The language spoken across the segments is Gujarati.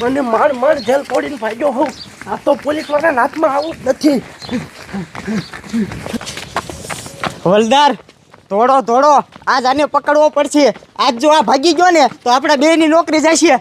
મને માર માર જેલ તોડીને ભાગ્યો હોઉં. આ તો પોલીસ વાળાના હાથમાં આવું નથી. હવલદાર ધોડો ધોડો આજ આને પકડવો પડશે. આજ જો આ ભાગી ગયો ને, તો આપણા બેની નોકરી જશે.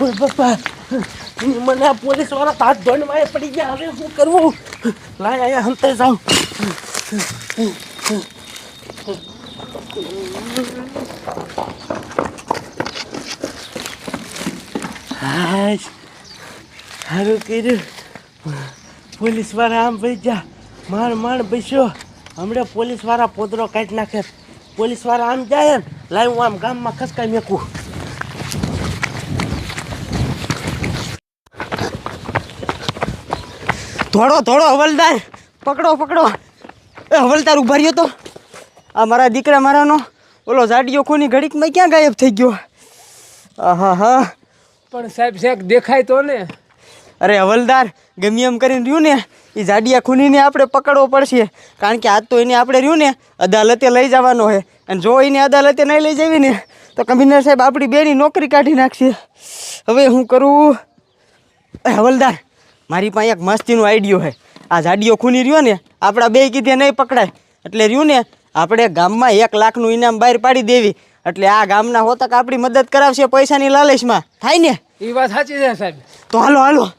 બાપા મને આ પોલીસવાળા હાથ ધોઈને માએ પડી ગયા. હવે શું કરવું? લાય અહીંયા હંતે જાઉં. હાય. સારું કર્યું. પોલીસવાળા આમ ભાઈ જા માર માર બેસ્યો. હમણાં પોલીસવાળા પોદરો કાઢી નાખે. પોલીસવાળા આમ જાય ને આમ ગામમાં ખસકાઈ મેકું. ધોડો થોડો હવલદાર. પકડો પકડો. એ હવલદાર ઊભા રહ્યો તો. આ મારા દીકરા મારાનો ઓલો જાડિયો કોની ઘડીકમાં ક્યાં ગાયબ થઈ ગયો? આહા હા. પણ સાહેબ શેખ દેખાય તો ને. અરે હવલદાર ગમે એમ કરીને રહ્યું ને એ જાડિયા ખૂનીને આપણે પકડવો પડશે. કારણ કે આજ તો એને આપણે રહ્યું ને અદાલતે લઈ જવાનો છે અને જો એને અદાલતે નહીં લઈ જવી ને તો કમિશનર સાહેબ આપણી બેની નોકરી કાઢી નાખશે. હવે હું કરું? એ હવલદાર મારી પાસે એક મસ્તીનો આઈડિયો છે. આ જાડીઓ ખૂની રહ્યો ને આપણા બે કીધે નહીં પકડાય. એટલે રહ્યું ને આપણે ગામમાં એક લાખનું ઇનામ બહાર પાડી દેવી. એટલે આ ગામના હોતક આપણી મદદ કરાવશે પૈસાની લાલચમાં. થાય ને? એ વાત સાચી છે સાહેબ. તો હાલો હાલો.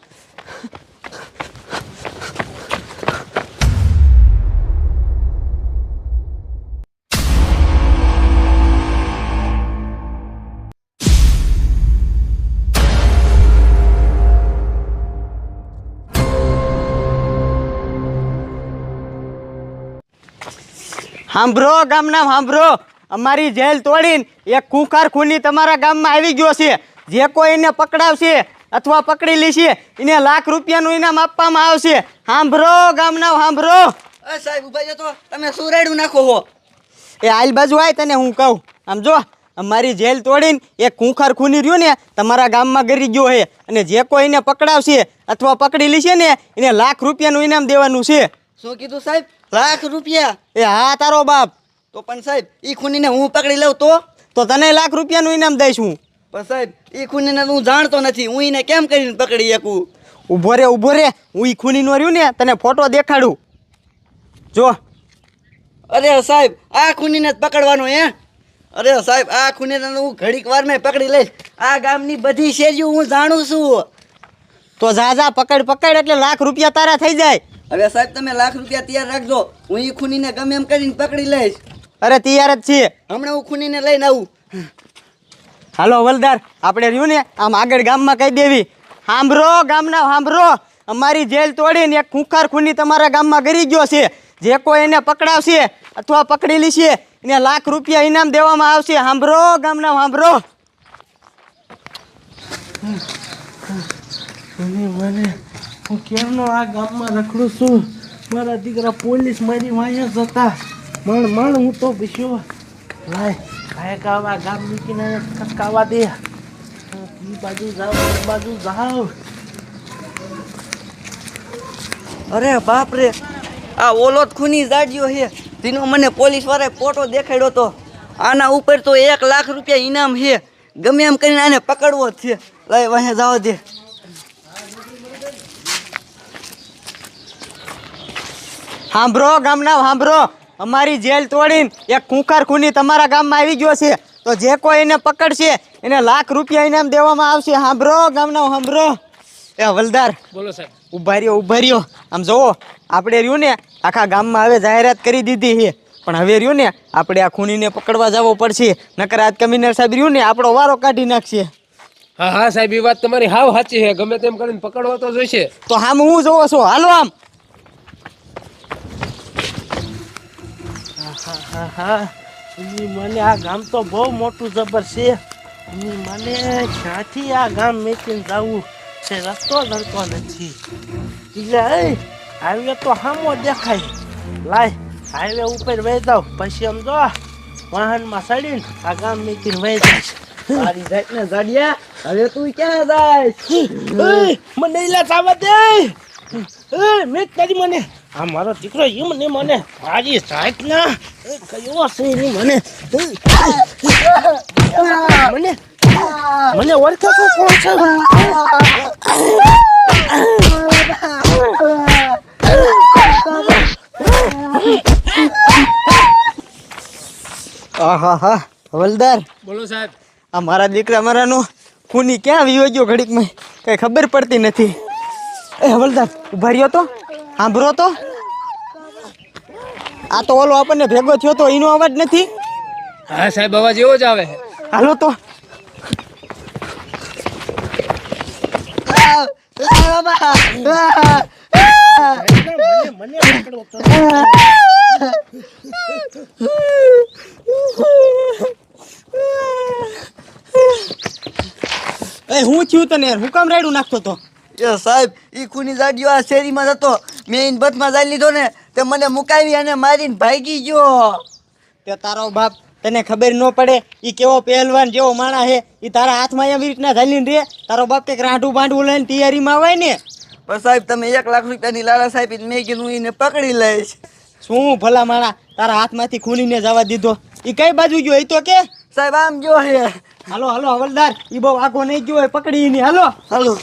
સાંભળો ગામના સાંભળો અમારી જેલ તોડીને એક કુંખાર ખૂની તમારા ગામમાં આવી ગયો છે. જે કોઈ એને પકડાવશે અથવા પકડી લેશે એને લાખ રૂપિયાનું ઇનામ આપવામાં આવશે. સાંભળો ગામના સાંભળો સાહેબ ઊભા તો. તમે શું રાયડું નાખો હો. એ આલ બાજુ આય તને હું કહું. આમ જો અમારી જેલ તોડીને એક કુંખાર ખૂની રહ્યું ને તમારા ગામમાં ગરી ગયો છે. અને જે કોઈ એને પકડાવશે અથવા પકડી લેશે ને એને લાખ રૂપિયાનું ઇનામ દેવાનું છે. શું કીધું સાહેબ? લાખ રૂપિયા. એ હા, તારો બાપ. તો પણ સાહેબ, ઈ ખૂનીને હું પકડી લઉં તો? તો તને લાખ રૂપિયાનું ઇનામ દઈશ હું. પણ સાહેબ, ઈ ખૂનીને હું જાણતો નથી. હું એને કેમ કરીને પકડી શકું? ઊભો રે ઊભો રે. હું ઈ ખૂનીનો રહ્યું ને, તને ફોટો દેખાડું. જો. અરે સાહેબ, આ ખૂનીને જ પકડવાનો હે? અરે સાહેબ, આ ખૂનીને હું ઘડીક વારમાં પકડી લઈશ. આ ગામની બધી શેરીઓ હું જાણું છું. તો જા જા, પકડ પકડ એટલે લાખ રૂપિયા તારા થઈ જાય. હવે સાહેબ તમે લાખ રૂપિયા તૈયાર રાખજો. હું એ ખૂનીને ગમે એમ કરીને પકડી લઈશ. અરે તૈયાર જ છીએ હમણાં હું ખૂનીને લઈને આવું. હાલો હવલદાર આપણે રહ્યું ને આમ આગળ ગામમાં કહી દેવી. સાંભળો ગામના સાંભળો અમારી જેલ તોડીને એક ખૂંખાર ખૂની તમારા ગામમાં ગરી ગયો છે. જે કોઈ એને પકડાવશે અથવા પકડી લેશે એને લાખ રૂપિયા ઇનામ દેવામાં આવશે. સાંભળો ગામના સાંભળો મને મને હું ક્યારનો આ ગામમાં રખડું છું? મારા દીકરા પોલીસ મારી વાંહે જતા મણ મણ, હું તો બેસ્યો લાય લાય કાવા ગામ મૂકીને ખસકાવા દે. ઈ બાજુ જાવ એ બાજુ જાવ અરે બાપ રે, આ ઓલો ખૂની જાડ્યો છે. તેનો મને પોલીસ વાળાએ ફોટો દેખાડ્યો તો. આના ઉપર તો એક લાખ રૂપિયા ઇનામ છે. ગમે એમ કરીને આને પકડવો છે. લાય, વાંહે જાવ દે. સાંભળો ગામના સાંભળો અમારી જેલ તોડીને એક કુંકાર ખૂની તમારા ગામમાં આવી ગયો છે. તો જે કોઈ એને પકડશે એને લાખ રૂપિયા ઇનામ દેવામાં આવશે. સાંભળો ગામના સાંભળો એ વલદાર બોલો સાહેબ. ઊભા રહ્યો ઊભા રહ્યો. આમ જોવો આપણે રહ્યું ને આખા ગામમાં હવે જાહેરાત કરી દીધી છે. પણ હવે રહ્યું ને આપણે આ ખૂનીને પકડવા જવો પડશે. નકર આજ કમિશનર સાહેબ રહ્યું ને આપણો વારો કાઢી નાખશે. હા હા સાહેબ એ વાત તમારી હાવ સાચી છે. ગમે તેમ કરીને પકડવા તો જોઈશે. તો આમ હું જોવો છો? હાલો આમ હા હા ઈ મને આ ગામ તો બહુ મોટું જબર છે. મને ક્યાંથી આ ગામ મેકીને જવું છે રસ્તો જડતો નથી. એટલે હાઈવે તો હામો દેખાય. લાય હાઈવે ઉપર વહી જાવ પછી આમ જો વાહનમાં ચડીને આ ગામ નીકળીને વહી જાય મારી જાતને જાડિયા હવે તું ક્યાં જાય? મને ઇલા ચાવા દે. મેં કરી મને. આ મારો દીકરો એમ ને મને મારી સાઈડ ના કયો છે એની મને મને મને ઓળખે છે કોણ છે? આહા હા હવલદાર. બોલો સાહેબ. આ મારા દીકરા મારાનો ખૂની ક્યાં વિયો ગયો ઘડીકમાં? કઈ ખબર પડતી નથી. એ હવલદાર ઊભા રહ્યો તો. સાંભળો તો. આ તો ઓલો આપણને ભેગો થયો તો એનો અવાજ નથી. હા સાહેબ અવાજ એવો જ આવે. હાલો તો. એ હું થયું તને યાર? હું કામ રાયડું નાખતો તો? એ સાહેબ ઈ ખૂની જાડિયો આ શેરીમાં જતો મેં બસમાં જઈ લીધો ને તે મને મુકાવી અને મારીને ભાગી ગયો. તે તારો બાપ તને ખબર ન પડે એ કેવો પહેલવાન જેવો માણા હે એ તારા હાથમાં એવી રીતના ઝાલીને રે તારો બાપ કંઈક રાંઢું બાંઢું લઈને તૈયારીમાં આવે ને. પણ સાહેબ તમે એક લાખ રૂપિયાની લાલા સાહેબ મેં કીધું એને પકડી લઈશ શું ભલા માણા તારા હાથમાંથી ખૂનીને જવા દીધો? ઈ કઈ બાજુ ગયો? એ તો કે? સાહેબ આમ જો હે હાલો હાલો હવલદાર. ઈ બહુ આગો નહીં ગયો હોય પકડી ની હાલો. હાલો.